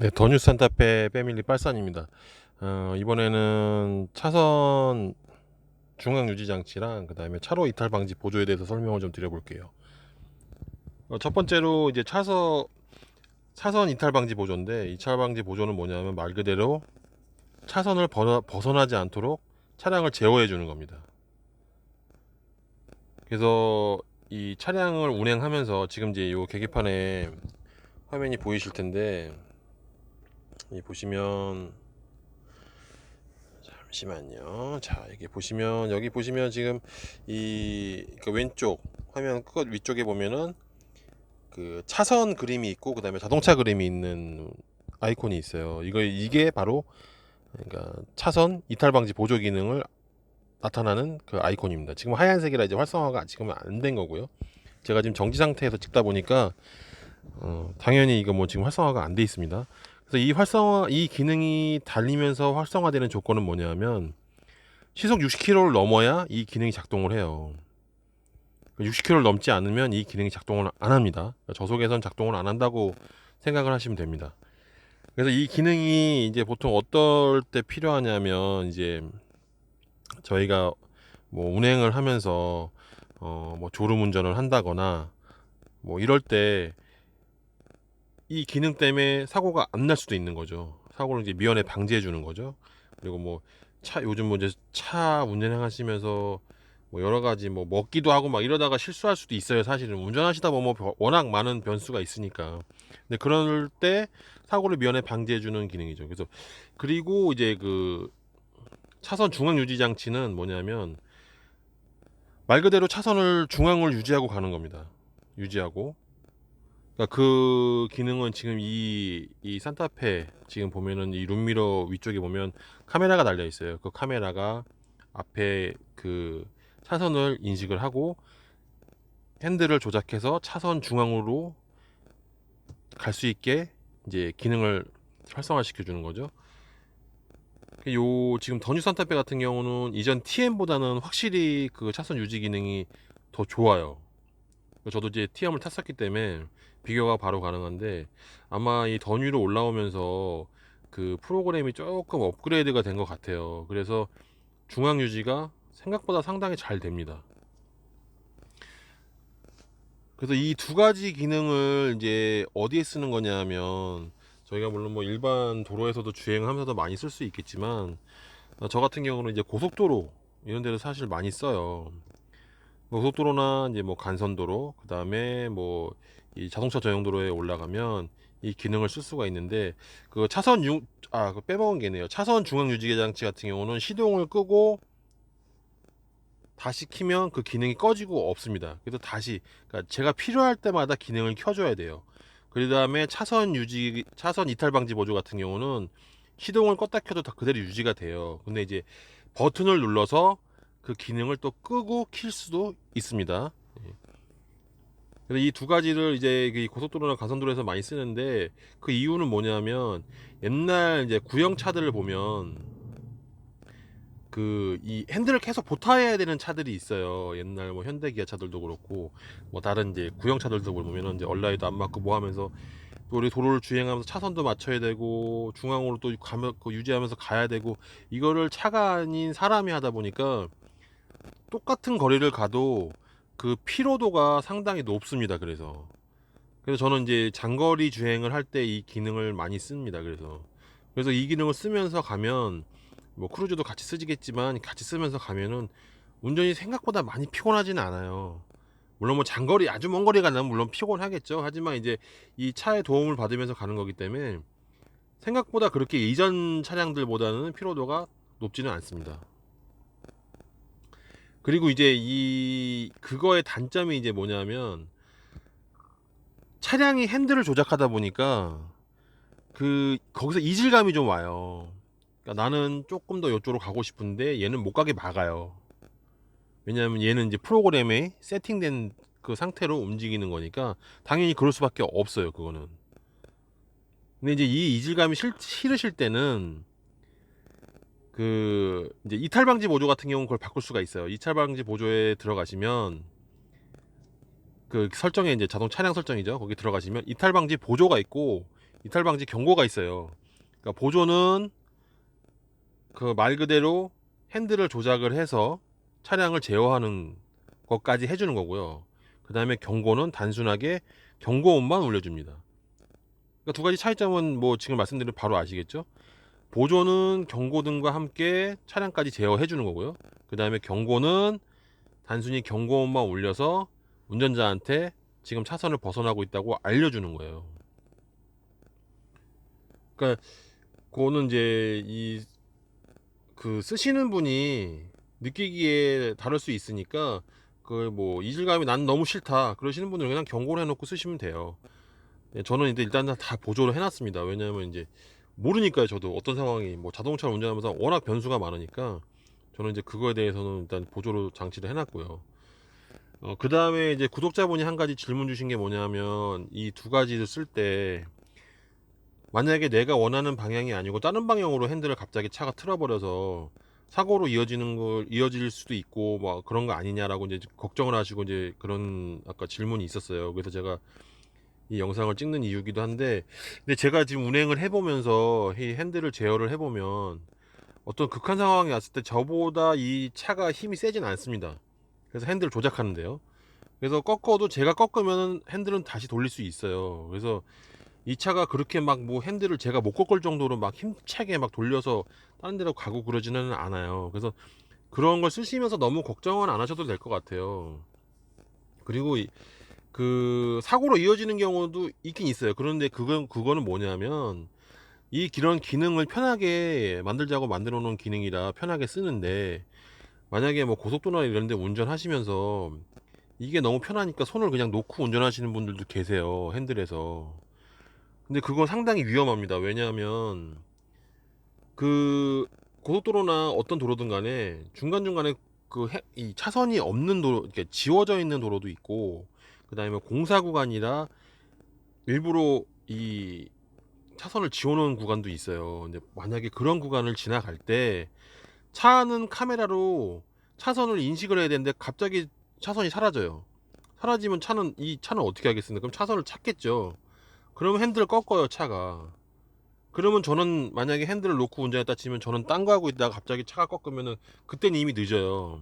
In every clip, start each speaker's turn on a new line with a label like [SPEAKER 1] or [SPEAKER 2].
[SPEAKER 1] 네, 더뉴 산타페 패밀리 빨산입니다. 어, 이번에는 차선 중앙 유지 장치랑 그다음에 차로 이탈 방지 보조에 대해서 설명을 좀 드려볼게요. 어, 첫 번째로 이제 차서 차선 이탈 방지 보조인데 이탈 방지 보조는 뭐냐면 말 그대로 차선을 벗어, 벗어나지 않도록 차량을 제어해 주는 겁니다. 그래서 이 차량을 운행하면서 지금 이제 요 계기판에 화면이 보이실 텐데 이 보시면 잠시만요. 자, 여기 보시면 여기 보시면 지금 이그 왼쪽 화면 끝 위쪽에 보면은 그 차선 그림이 있고 그 다음에 자동차 그림이 있는 아이콘이 있어요. 이거 이게 바로 그러니까 차선 이탈 방지 보조 기능을 나타나는 그 아이콘입니다. 지금 하얀색이라 이제 활성화가 지금은 안된 거고요. 제가 지금 정지 상태에서 찍다 보니까 어, 당연히 이거 뭐 지금 활성화가 안 돼 있습니다. 그래서 이 활성화 이 기능이 달리면서 활성화되는 조건은 뭐냐면 시속 60km를 넘어야 이 기능이 작동을 해요. 60km를 넘지 않으면 이 기능이 작동을 안 합니다. 저속에선 작동을 안 한다고 생각을 하시면 됩니다. 그래서 이 기능이 이제 보통 어떨 때 필요하냐면 이제 저희가 뭐 운행을 하면서 어 뭐 졸음 운전을 한다거나 뭐 이럴 때 이 기능 때문에 사고가 안 날 수도 있는 거죠. 사고를 이제 미연에 방지해 주는 거죠. 그리고 뭐 차 요즘 뭐 이제 차 운전하시면서 뭐 여러 가지 뭐 먹기도 하고 막 이러다가 실수할 수도 있어요. 사실은 운전하시다 보면 뭐 워낙 많은 변수가 있으니까. 근데 그럴 때 사고를 미연에 방지해 주는 기능이죠. 그래서 그리고 이제 그 차선 중앙 유지 장치는 뭐냐면 말 그대로 차선을 중앙을 유지하고 가는 겁니다. 유지하고. 그러니까 그 기능은 지금 이, 이 산타페 지금 보면은 이 룸미러 위쪽에 보면 카메라가 달려 있어요. 그 카메라가 앞에 그 차선을 인식을 하고 핸들을 조작해서 차선 중앙으로 갈 수 있게 이제 기능을 활성화 시켜 주는 거죠. 요 지금 더뉴 산타페 같은 경우는 이전 TM보다는 확실히 그 차선 유지 기능이 더 좋아요. 저도 이제 TM을 탔었기 때문에 비교가 바로 가능한데 아마 이 더뉴로 올라오면서 그 프로그램이 조금 업그레이드가 된 것 같아요. 그래서 중앙 유지가 생각보다 상당히 잘 됩니다. 그래서 이 두 가지 기능을 이제 어디에 쓰는 거냐면 저희가 물론 뭐 일반 도로에서도 주행하면서도 많이 쓸 수 있겠지만 어, 저 같은 경우는 이제 고속도로 이런 데를 사실 많이 써요. 고속도로나 이제 뭐 간선도로 그 다음에 뭐 이 자동차 전용도로에 올라가면 이 기능을 쓸 수가 있는데 그 차선 유 아 그 빼먹은 게네요. 차선 중앙 유지 장치 같은 경우는 시동을 끄고 다시 키면 그 기능이 꺼지고 없습니다. 그래서 다시 그러니까 제가 필요할 때마다 기능을 켜줘야 돼요. 그 다음에 차선 유지 차선 이탈 방지 보조 같은 경우는 시동을 껐다 켜도 다 그대로 유지가 돼요. 근데 이제 버튼을 눌러서 그 기능을 또 끄고 킬 수도 있습니다. 예. 그래서 이두 가지를 이제 그 고속도로나 가선도로에서 많이 쓰는데 그 이유는 뭐냐면 옛날 이제 구형 차들을 보면 그 이 핸들을 계속 보타해야 되는 차들이 있어요. 옛날 뭐 현대 기아 차들도 그렇고 뭐 다른 이제 구형 차들도 보면은 이제 얼라이도 안 맞고 뭐 하면서 또 우리 도로를 주행하면서 차선도 맞춰야 되고 중앙으로 또 가면 그 유지하면서 가야 되고 이거를 차가 아닌 사람이 하다 보니까 똑같은 거리를 가도 그 피로도가 상당히 높습니다. 그래서 그래서 저는 이제 장거리 주행을 할 때 이 기능을 많이 씁니다. 그래서 그래서 이 기능을 쓰면서 가면 뭐 크루즈도 같이 쓰지겠지만 같이 쓰면서 가면은 운전이 생각보다 많이 피곤하지는 않아요. 물론 뭐 장거리 아주 먼 거리 가면 물론 피곤하겠죠. 하지만 이제 이 차의 도움을 받으면서 가는 거기 때문에 생각보다 그렇게 이전 차량들보다는 피로도가 높지는 않습니다. 그리고 이제 이 그거의 단점이 이제 뭐냐면 차량이 핸들을 조작하다 보니까 그 거기서 이질감이 좀 와요. 그러니까 나는 조금 더 이쪽으로 가고 싶은데 얘는 못 가게 막아요. 왜냐하면 얘는 이제 프로그램에 세팅된 그 상태로 움직이는 거니까 당연히 그럴 수밖에 없어요. 그거는. 근데 이제 이 이질감이 싫, 싫으실 때는 그 이제 이탈 방지 보조 같은 경우는 그걸 바꿀 수가 있어요. 이탈 방지 보조에 들어가시면 그 설정에 이제 자동 차량 설정이죠. 거기 들어가시면 이탈 방지 보조가 있고 이탈 방지 경고가 있어요. 그러니까 보조는 그 말 그대로 핸들을 조작을 해서 차량을 제어하는 것까지 해주는 거고요. 그 다음에 경고는 단순하게 경고음만 울려줍니다. 그러니까 두 가지 차이점은 뭐 지금 말씀드리면 바로 아시겠죠? 보조는 경고등과 함께 차량까지 제어해 주는 거고요. 그 다음에 경고는 단순히 경고음만 울려서 운전자한테 지금 차선을 벗어나고 있다고 알려주는 거예요. 그러니까 그거는 이제 이 그 쓰시는 분이 느끼기에 다를 수 있으니까 그 뭐 이질감이 난 너무 싫다 그러시는 분들은 그냥 경고를 해놓고 쓰시면 돼요. 예, 저는 이제 일단 다 보조를 해놨습니다. 왜냐하면 이제 모르니까요. 저도 어떤 상황이 뭐 자동차를 운전하면서 워낙 변수가 많으니까 저는 이제 그거에 대해서는 일단 보조로 장치를 해놨고요. 어, 그 다음에 이제 구독자분이 한 가지 질문 주신 게 뭐냐면 이 두 가지를 쓸때 만약에 내가 원하는 방향이 아니고 다른 방향으로 핸들을 갑자기 차가 틀어버려서 사고로 이어지는 걸 이어질 수도 있고 뭐 그런 거 아니냐라고 이제 걱정을 하시고 이제 그런 아까 질문이 있었어요. 그래서 제가 이 영상을 찍는 이유기도 한데 근데 제가 지금 운행을 해보면서 이 핸들을 제어를 해보면 어떤 극한 상황이 왔을 때 저보다 이 차가 힘이 세진 않습니다. 그래서 핸들을 조작하는데요. 그래서 꺾어도 제가 꺾으면 핸들은 다시 돌릴 수 있어요. 그래서 이 차가 그렇게 막 뭐 핸들을 제가 못 꺾을 정도로 막 힘차게 막 돌려서 다른 데로 가고 그러지는 않아요. 그래서 그런 걸 쓰시면서 너무 걱정은 안 하셔도 될 것 같아요. 그리고 이- 그 사고로 이어지는 경우도 있긴 있어요. 그런데 그건 그거는 뭐냐면 이 이런 기능을 편하게 만들자고 만들어 놓은 기능이라 편하게 쓰는데 만약에 뭐 고속도로나 이런 데 운전하시면서 이게 너무 편하니까 손을 그냥 놓고 운전하시는 분들도 계세요. 핸들에서. 근데 그건 상당히 위험합니다. 왜냐하면 그 고속도로나 어떤 도로든 간에 중간중간에 그이 차선이 없는 도로, 이렇게 지워져 있는 도로도 있고 그다음에 공사 구간이라 일부러 이 차선을 지워놓은 구간도 있어요. 근데 만약에 그런 구간을 지나갈 때 차는 카메라로 차선을 인식을 해야 되는데 갑자기 차선이 사라져요. 사라지면 차는 이 차는 어떻게 하겠습니까? 그럼 차선을 찾겠죠. 그러면 핸들을 꺾어요 차가. 그러면 저는 만약에 핸들을 놓고 운전했다 치면 저는 딴 거 하고 있다가 갑자기 차가 꺾으면은 그때는 이미 늦어요.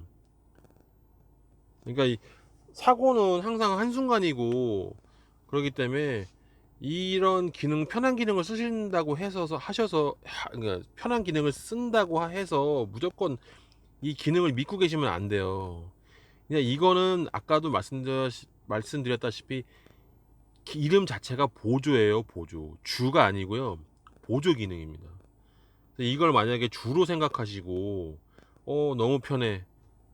[SPEAKER 1] 그러니까 이 사고는 항상 한순간이고 그렇기 때문에 이런 기능 편한 기능을 쓰신다고 해서 하셔서 하- 그러니까 편한 기능을 쓴다고 해서 무조건 이 기능을 믿고 계시면 안 돼요. 그냥 이거는 아까도 말씀드렸, 말씀드렸다시피 기- 이름 자체가 보조예요, 보조. 주가 아니고요. 보조 기능입니다. 이걸 만약에 주로 생각하시고 어 너무 편해.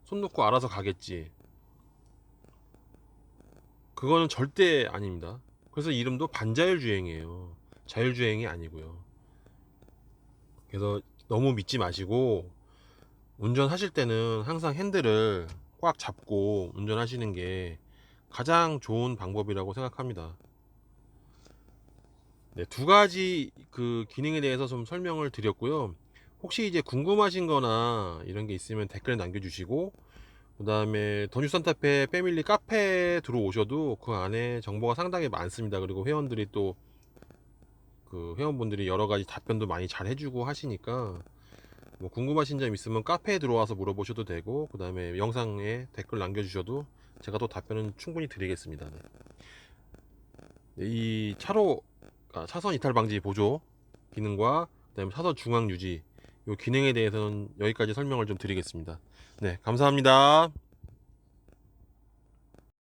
[SPEAKER 1] 손 놓고 알아서 가겠지. 그거는 절대 아닙니다. 그래서 이름도 반자율 주행이에요. 자율 주행이 아니고요. 그래서 너무 믿지 마시고 운전하실 때는 항상 핸들을 꽉 잡고 운전하시는 게 가장 좋은 방법이라고 생각합니다. 네, 두 가지 그 기능에 대해서 좀 설명을 드렸고요. 혹시 이제 궁금하신 거나 이런 게 있으면 댓글 남겨주시고, 그 다음에 더뉴 산타페 패밀리 카페 들어오셔도 그 안에 정보가 상당히 많습니다. 그리고 회원들이 또 그 회원분들이 여러 가지 답변도 많이 잘 해주고 하시니까 뭐 궁금하신 점 있으면 카페에 들어와서 물어보셔도 되고, 그 다음에 영상에 댓글 남겨주셔도 제가 또 답변은 충분히 드리겠습니다. 네. 네, 이 차로 아, 차선 이탈 방지 보조 기능과 그다음에 차선 중앙 유지 이 기능에 대해서는 여기까지 설명을 좀 드리겠습니다. 네, 감사합니다.